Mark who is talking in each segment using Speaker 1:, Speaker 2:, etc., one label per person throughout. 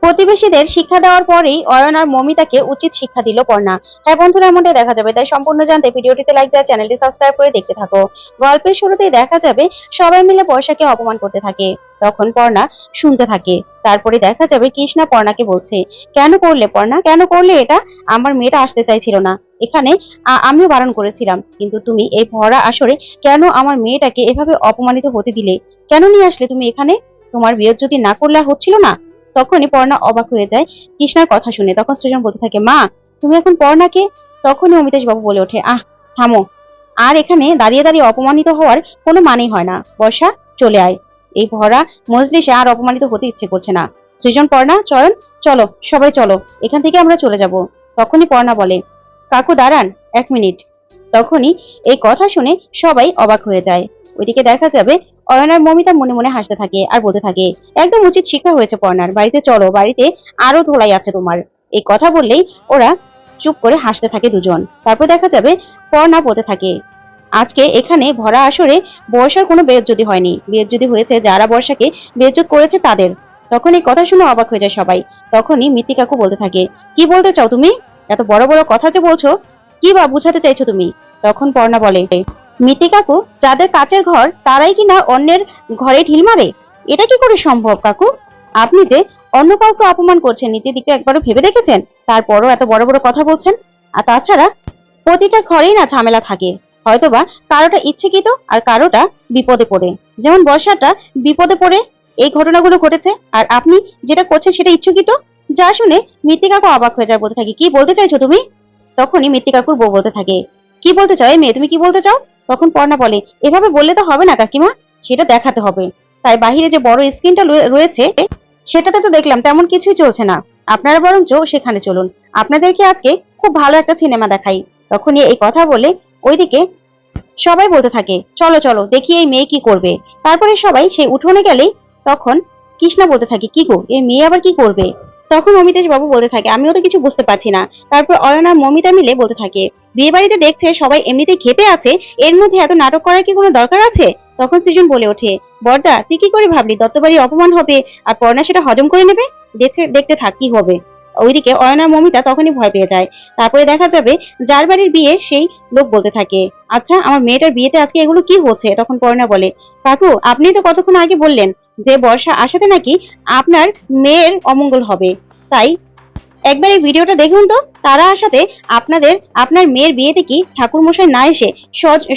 Speaker 1: প্রতিবেশীদের শিক্ষা দেওয়ার পরেই অয়ন আর মমিতাকে উচিত শিক্ষা দিল পর্ণা। হ্যাঁ বন্ধুরা, এমনটাই দেখা যাবে। তাই সম্পূর্ণ জানতে ভিডিওটিতে লাইক দেওয়া চ্যানেলটি সাবস্ক্রাইব করে দেখতে থাকো। গল্পের শুরুতেই দেখা যাবে, সবাই মিলে বর্ষাকে অপমান করতে থাকে। তখন পর্ণা শুনতে থাকে। তারপরে দেখা যাবে কৃষ্ণা পর্ণাকে বলছে, কেন করলে পর্ণা? কেন করলে এটা? আমার মেয়েটা আসতে চাইছিল না। এখানে আ- আমিও বারণ করেছিলাম। কিন্তু তুমি এই ভরা আসরে কেন আমার মেয়েটাকে এভাবে অপমানিত হতে দিলে? কেন নিয়ে আসলে তুমি এখানে? তোমার বিয়ে যদি না করলে হচ্ছিল না? তখনই পর্ণা অবাক হয়ে যায়। কৃষ্ণার কথা শুনে তখন সৃজন বলতে থাকে, মা, তুমি এখন পর্ণাকে? তখনই অমিতেশ বাবু বলে ওঠে, আহ, থামো। আর এখানে দাঁড়িয়ে দাঁড়িয়ে অপমানিত হওয়ার কোনো মানেই হয় না। বর্ষা, চলে আয়। এই ভরা মজলিসে আর অপমানিত হতে ইচ্ছে করছে না। সৃজন, পর্ণা, চয়ন, চলো, সবাই চলো, এখান থেকে আমরা চলে যাব। তখনই পর্ণা বলে, কাকু, দাঁড়ান, এক মিনিট। তখনই এই কথা শুনে সবাই অবাক হয়ে যায়। ওইদিকে দেখা যাবে অয়নার মমিতা মনে মনে হাসতে থাকে আর বলতে থাকে, একদম উচিত শিক্ষা হয়েছে পর্ণার, বাড়িতে চলো, বাড়িতে আরও ধোলাই আছে তোমার। এই কথা বললেই ওরা চুপ করে হাসতে থাকে দুজন। তারপর দেখা যাবে পর্ণা বলতে থাকে, আজকে এখানে ভরা আসরে বর্ষার কোনো বেজ্জতি হয়নি। বেজ্জতি হয়েছে যারা বর্ষাকে বেজ্জত করেছে তাদের। তখন এই কথা শুনে অবাক হয়ে যায় সবাই। তখনই মিতি কাকু বলতে থাকে, কি বলতে চাও তুমি? এত বড় বড় কথা যে বলছো, কি বা বুঝাতে চাইছো তুমি? তখন পর্ণা বলে মিতি কাকু, যাদের কাচের ঘর, তারাই কি না অন্যের ঘরে ঢিল মারে? এটা কি করে সম্ভব, কাকু? আপনি যে অন্য কাউকে অপমান করছেন, নিজের দিকে একবারও ভেবে দেখেছেন? তারপরও এত বড় বড় কথা বলছেন? আর তাছাড়া প্রতিটা ঘরেই না ঝামেলা থাকে। হয়তোবা কারোটা ইচ্ছেকৃত আর কারোটা বিপদে পড়ে। যেমন বর্ষাটা বিপদে পড়ে, এই ঘটনাগুলো ঘটেছে। আর আপনি যেটা করছেন সেটা ইচ্ছুকিত? যা শুনে মৃত্তিকাকু অবাক হয়ে যায় বলতে থাকে। কি বলতে চাইছো তুমি? তখনই মৃত্তিকাকুর বউ বলতে থাকে। কি বলতে চাও এই মেয়ে? তুমি কি বলতে চাও? তখন পর্ণা বলে, এভাবে বললে তো হবে না কাকিমা? সেটা দেখাতে হবে। তাই বাহিরে যে বড় স্ক্রিনটা রয়েছে, সেটাতে তো দেখলাম তেমন কিছুই চলছে না। আপনারা বরঞ্চ সেখানে চলুন। আপনাদেরকে আজকে খুব ভালো একটা সিনেমা দেখাই। তখনই এই কথা বলে ওইদিকে সবাই বলতে থাকে, চলো চলো, দেখি এই মেয়ে কি করবে। তারপরে সবাই সেই উঠোনে গেলেই তখন কৃষ্ণা বলতে থাকে, কি গো, এই মেয়ে আবার কি করবে? তখন অমিতেশ বাবু বলতে থাকে, আমিও তো কিছু বুঝতে পারছি না। তারপর অয়ন আর মমিতা মিলে বলতে থাকে বিয়ে বাড়িতে দেখছে সবাই এমনিতে খেপে আছে, এর মধ্যে এত নাটক করার কি কোনো দরকার আছে? তখন সৃজন বলে ওঠে, বর্দা, তুই কি করে ভাবলি? দত্তবাড়ির অপমান হবে, আর পর্ণা সেটা হজম করে নেবে? দেখতে দেখতে থাক কি হবে। ওইদিকে অয়ন আর মমিতা তখনই ভয় পেয়ে যায়। তারপরে দেখা যাবে যার বাড়ির বিয়ে সেই লোক বলতে থাকে। আচ্ছা আমার মেয়েটার বিয়েতে আজকে এগুলো কি হচ্ছে? তখন পর্ণা বলে, কাকু, আপনি তো কতক্ষণ আগে বললেন যে বর্ষা আসাতে নাকি আপনার মেয়ের অমঙ্গল হবে। তাই একবার এই ভিডিওটা দেখুন তো, তারা আসাতে আপনাদের, আপনার মেয়ের বিয়েতে কি ঠাকুর মশাই না এসে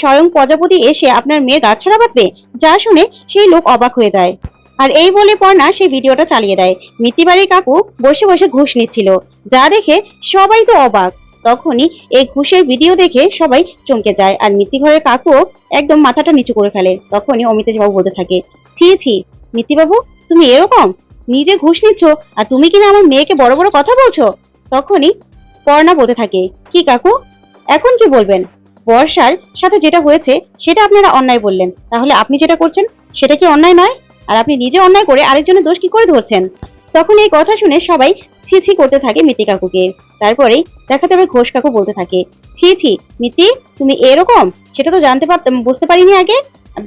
Speaker 1: স্বয়ং প্রজাপতি এসে আপনার মেয়ের গাছ ছাড়া বাঁধবে? যা শুনে সেই লোক অবাক হয়ে যায়। আর এই বলে পর্ণা সেই ভিডিওটা চালিয়ে দেয়। মিতিবাড়ির কাকু বসে বসে ঘুষ নিচ্ছিল। যা দেখে সবাই তো অবাক। তখনই এই ঘুষের ভিডিও দেখে সবাই চমকে যায় আর মিতিঘরের কাকুও একদম মাথাটা নিচু করে ফেলে। তখনই অমিতেশ বাবু বলতে থাকে, ছি ছি, মিতিবাবু, তুমি এরকম? নিজে ঘুষ নিচ্ছ আর তুমি কিনা আমার মেয়েকে বড় বড় কথা বলছো? তখনই পর্ণা বলতে থাকে, কি কাকু? এখন কি বলবেন? বর্ষার সাথে যেটা হয়েছে সেটা আপনারা অন্যায় বললেন। তাহলে আপনি যেটা করছেন সেটা কি অন্যায় নয়? আর আপনি নিজে অন্যায় করে আরেকজনের দোষ কি করে ধরছেন? তখন এই কথা শুনে সবাই ছি ছি করতে থাকে মিতি কাকুকে। তারপরেই দেখা যাবে ঘোষ কাকু বলতে থাকে, ছি ছি, মিতি, তুমি এরকম? সেটা তো জানতে পারতাম বুঝতে পারিনি আগে।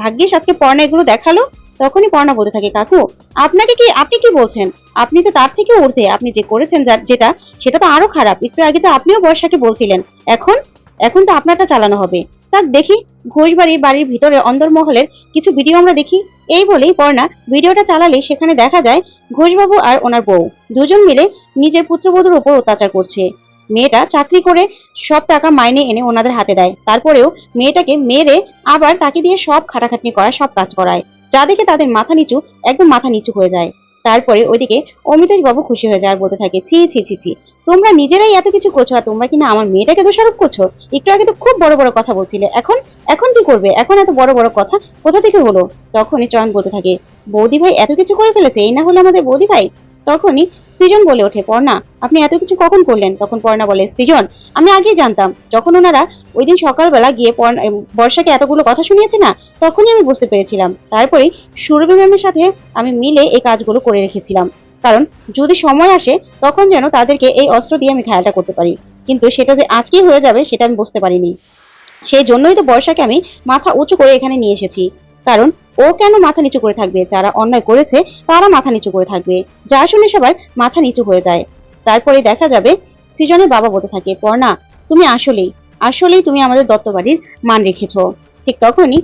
Speaker 1: ভাগ্যিস আজকে পর্ণা এগুলো দেখাল। তখনই পর্ণা বলতে থাকে, কাকু, আপনাকে কি, আপনি কি বলছেন? আপনি তো তার থেকে ঊর্ধ্বে, আপনি যে করেছেন যেটা, সেটা তো আরও খারাপ। একটু আগে তো আপনিও বর্ষাকে বলছিলেন। এখন এখন তো আপনারটা চালানো হবে। তা দেখি ঘোষবাড়ির বাড়ির ভিতরে অন্দরমহলের কিছু ভিডিও আমরা দেখি। এই বলেই পর্ণা ভিডিওটা চালালে সেখানে দেখা যায় ঘোষবাবু আর ওনার বউ। দুজন মিলে নিজের পুত্রবধূর উপর অত্যাচার করছে। মেয়েটা চাকরি করে সব টাকা মাইনে এনে ওনাদের হাতে দেয়। তারপরেও মেয়েটাকে মেরে আবার তাকে দিয়ে সব খাটাখাটনি করা সব কাজ করায়। যা দেখে তাদের মাথা নিচু, একদম মাথা নিচু হয়ে যায়। তারপরে ওইদিকে অমিতেশ বাবু খুশি হয়ে যায় আর বলতে থাকে, ছি ছি ছি ছি, তোমরা নিজেরাই এত কিছু করছ আর তোমরা কিনা আমার মেয়েটাকে দোষারোপ করছ? একটু আগে তো খুব বড় বড় কথা বলছিলে, এখন এখন কি করবে? এখন এত বড় বড় কথা কোথা থেকে হলো? তখনই চয়ন বলতে থাকে বৌদি ভাই এত কিছু করে ফেলেছে, এই না হলে আমাদের বৌদি ভাই তখনই সৃজন বলে ওঠে, পর্ণা। আপনি এত কিছু কখন করলেন? তখন পর্ণা বলে, সৃজন, আমি আগেই জানতাম। যখন ওনারা ওই দিন সকালবেলা গিয়ে বর্ষাকে এতগুলো কথা শুনিয়েছে না, তখনই আমি বুঝতে পেরেছিলাম। তারপরে সুরভি ম্যামের সাথে আমি মিলে এই কাজগুলো করে রেখেছিলাম। কারণ যদি সময় আসে, তখন যেন তাদেরকে এই অস্ত্র দিয়ে আমি ঘায়ালটা করতে পারি। কিন্তু সেটা যে আজকেই হয়ে যাবে, সেটা আমি বুঝতে পারিনি। সেই জন্যই তো বর্ষাকে আমি মাথা উঁচু করে এখানে নিয়ে এসেছি। কারণ ও কেন মাথা নিচু করে থাকবে? যারা অন্যায় করেছে, তারা মাথা নিচু করে থাকবে। যা শুনে সবার মাথা নিচু হয়ে যায়। তারপরে দেখা যাবে, সৃজনের বাবা বলতে থাকে, পর্ণা, তুমি আসলেই আসলেই তুমি আমাদের দত্ত বাড়ির মান রেখেছো। ঠিক তখনই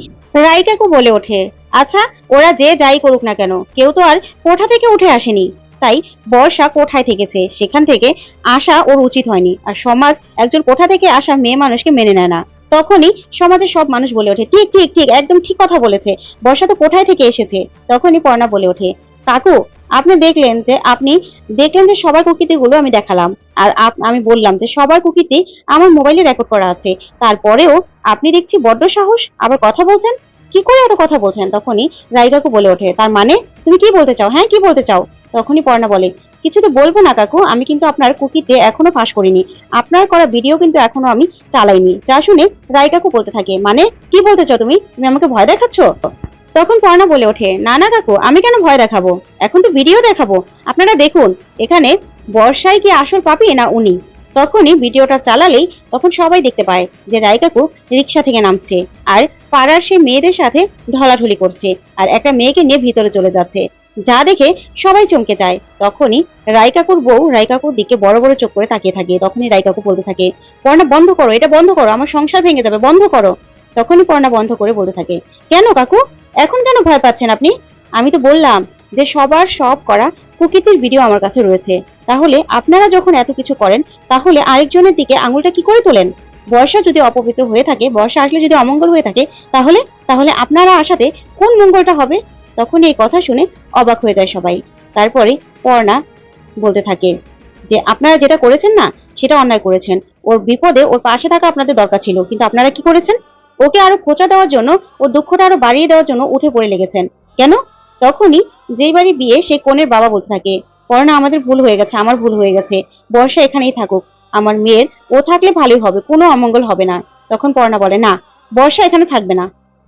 Speaker 1: রাইকাকু বলে ওঠে আচ্ছা ওরা যে যাই করুক না কেন, কেউ তো আর কোঠা থেকে উঠে আসেনি। তাই বর্ষা কোঠায় থেকেছে। সেখান থেকে আসা ওর উচিত হয়নি। আর সমাজ একজন কোঠা থেকে আসা মেয়ে মানুষকে মেনে নেয় না। তখনই সমাজের সব মানুষ বলে ওঠে, ঠিক ঠিক ঠিক, একদম ঠিক কথা বলেছে, বর্ষা তো কোঠায় থেকে এসেছে? তখনই পর্ণা বলে ওঠে, কাকু, আপনি দেখলেন যে, আপনি দেখলেন যে সবার কুকীর্তিগুলো আমি দেখালাম, আর আমি বললাম যে সবার কুকীর্তি আমার মোবাইলে রেকর্ড করা আছে, তারপরেও আপনি দেখছি বড্ড সাহস, আবার কথা বলছেন? কি করে এত কথা বলছেন? তখনই রাইকাকু বলে ওঠে, তার মানে তুমি কি বলতে চাও? হ্যাঁ কি বলতে চাও? তখনই পর্ণা বলে কিছু তো বলব না, কাকু। আমি কিন্তু আপনার কুকিতে এখনও ফাঁস করিনি। আপনার করা ভিডিও কিন্তু এখনও আমি চালাইনি। যা শুনে রায় কাকু বলতে থাকে মানে কি বলতে চাও তুমি? তুমি আমাকে ভয় দেখাচ্ছ? তখন পর্ণা বলে ওঠে, না না, কাকু, আমি কেন ভয় দেখাবো? এখন তো ভিডিও দেখাবো। আপনারা দেখুন, এখানে বর্ষায় কি আসল পাপি না উনি? তখনই ভিডিওটা চালালেই তখন সবাই দেখতে পায় যে রাইকাকু রিক্সা থেকে নামছে। আর পাড়ার সে মেয়েদের সাথে ঢলাঢলি করছে। আর একটা মেয়েকে নিয়ে ভিতরে চলে যাচ্ছে। যা দেখে সবাই চমকে যায়। তখনই রাইকাকুর বউ রাইকাকুর দিকে বড় বড় চোখ করে তাকিয়ে থাকে। তখনই রাইকাকু বলতে থাকে, পর্ণা, বন্ধ করো, এটা বন্ধ করো, আমার সংসার ভেঙে যাবে, বন্ধ করো। তখনই পর্ণা বন্ধ করে বলতে থাকে, কেন কাকু? এখন কেন ভয় পাচ্ছেন আপনি? আমি তো বললাম যে সবার সব করা প্রকৃতির ভিডিও আমার কাছে রয়েছে। তাহলে আপনারা যখন এত কিছু করেন, তাহলে আরেকজনের দিকে আঙুলটা কি করে তোলেন? বর্ষা যদি অপবিত্র হয়ে থাকে, বর্ষা আসলে যদি অমঙ্গল হয়ে থাকে, তাহলে তাহলে আপনারা আসাতে কোন মঙ্গলটা হবে? তখন এই কথা শুনে অবাক হয়ে যায় সবাই। তারপরে পর্ণা বলতে থাকে যে, আপনারা যেটা করেছেন না, সেটা অন্যায় করেছেন। ওর বিপদে ওর পাশে থাকা আপনাদের দরকার ছিল, কিন্তু আপনারা কি করেছেন? ওকে আরও খোঁচা দেওয়ার জন্য, ওর দুঃখটা আরও বাড়িয়ে দেওয়ার জন্য উঠে পড়ে লেগেছেন। কেন? তখনই যেই বাড়ি বিয়ে, সে কনের বাবা বলতে থাকে, পর্ণা, আমাদের ভুল হয়ে গেছে, আমার ভুল হয়ে গেছে। বর্ষা এখানেই থাকুক। আমার মেয়ের, ও থাকলে ভালোই হবে, কোনো অমঙ্গল হবে না। তখন পর্ণা বলে, না, বর্ষা এখানে থাকবে না।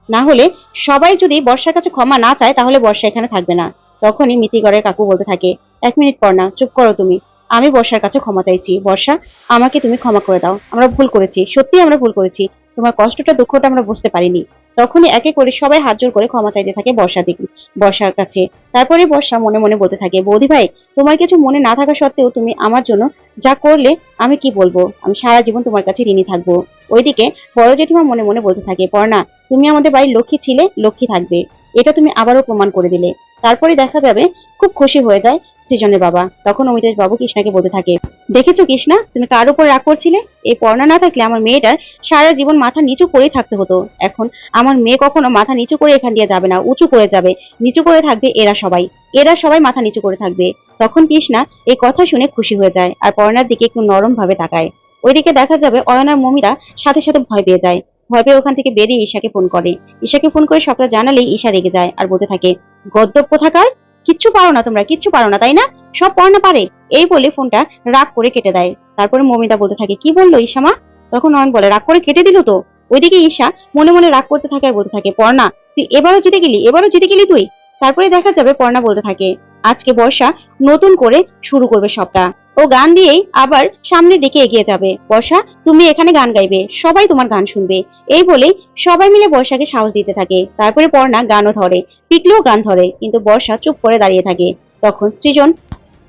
Speaker 1: না হলে সবাই যদি বর্ষার কাছে ক্ষমা না চায়, তাহলে বর্ষা এখানে থাকবে না। তখনই মিতিগড়ের কাকু বলতে থাকে, এক মিনিট পর না, চুপ করো তুমি। আমি বর্ষার কাছে ক্ষমা চাইছি। বর্ষা, আমাকে তুমি ক্ষমা করে দাও। আমরা ভুল করেছি। সত্যি আমরা ভুল করেছি। তোমার কষ্টটা, দুঃখটা আমরা বুঝতে পারিনি। তখনই একে করে সবাই হাত জোর করে ক্ষমা চাইতে থাকে বর্ষা দিকে, বর্ষার কাছে। তারপরে বর্ষা মনে মনে বলতে থাকে, বৌদি ভাই, তোমার কিছু মনে না থাকা সত্ত্বেও তুমি আমার জন্য যা করলে আমি কি বলব? আমি সারা জীবন তোমার কাছে ঋণী থাকব। ওইদিকে বড় জেঠিমা মনে মনে বলতে থাকে, পর্ণা, তুমি আমাদের বাড়ির লক্ষ্মী ছিলে, লক্ষ্মী থাকবে। এটা তুমি আবারও প্রমাণ করে দিলে। তারপরে দেখা যাবে খুব খুশি হয়ে যায় সৃজনের বাবা। তখন অমিতেশ বাবু কৃষ্ণাকে বলতে থাকে, দেখেছ কৃষ্ণা, তুমি কার উপর রাগ করছিলে? এই পর্ণা না থাকলে আমার মেয়েটার সারা জীবন মাথা নিচু করেই থাকতে হতো। এখন আমার মেয়ে কখনো মাথা নিচু করে এখান দিয়ে যাবে না, উঁচু করে যাবে। নিচু করে থাকবে এরা সবাই। এরা সবাই মাথা নিচু করে থাকবে। তখন কৃষ্ণা এই কথা শুনে খুশি হয়ে যায় আর পর্ণার দিকে একটু নরম ভাবে তাকায়। ওইদিকে দেখা যাবে অয়নার মমিতা সাথে সাথে ভয় পেয়ে যায়। ভয় পেয়ে ওখান থেকে বেরিয়ে ঈশাকে ফোন করে। ঈশাকে ফোন করে সবটা জানালেই ঈশা রেগে যায় আর বলতে থাকে গদ্যপ্য থাকার? কিচ্ছু পারো না তোমরা, কিচ্ছু পারো না, তাই না? সব পড়না পারে। এই বলে ফোনটা রাগ করে কেটে দেয়। তারপরে মমিতা বলতে থাকে, কি বলল ঈশামা তখন অয়ন বলে, রাগ করে কেটে দিল তো? ওইদিকে ঈশা মনে মনে রাগ করতে থাকে আর বলতে থাকে, পর্ণা, তুই এবারও জিতে গেলি, এবারও জিতে গেলি তুই? তারপরে দেখা যাবে পর্ণা বলতে থাকে, আজকে বর্ষা নতুন করে শুরু করবে সবটা। ও গান দিয়েই আবার সামনের দিকে এগিয়ে যাবে। বর্ষা, তুমি এখানে গান গাইবে। সবাই তোমার গান শুনবে। এই বলেই সবাই মিলে বর্ষাকে সাহস দিতে থাকে। তারপরে পর্ণা গানও ধরে, পিকলেও গান ধরে, কিন্তু বর্ষা চুপ করে দাঁড়িয়ে থাকে। তখন সৃজন,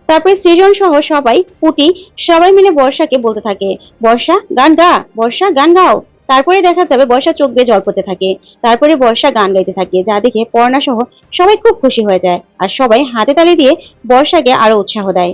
Speaker 1: তারপরে সৃজন সহ সবাই, পুটি, সবাই মিলে বর্ষাকে বলতে থাকে, বর্ষা, গান গা, বর্ষা, গান গাও। তারপরে দেখা যাবে বর্ষা চোখ বেয়ে জল পড়তে থাকে। তারপরে বর্ষা গান গাইতে থাকে, যা দেখে পর্ণা সহ সবাই খুব খুশি হয়ে যায়। আর সবাই হাতে তালি দিয়ে বর্ষাকে আরও উৎসাহ দেয়।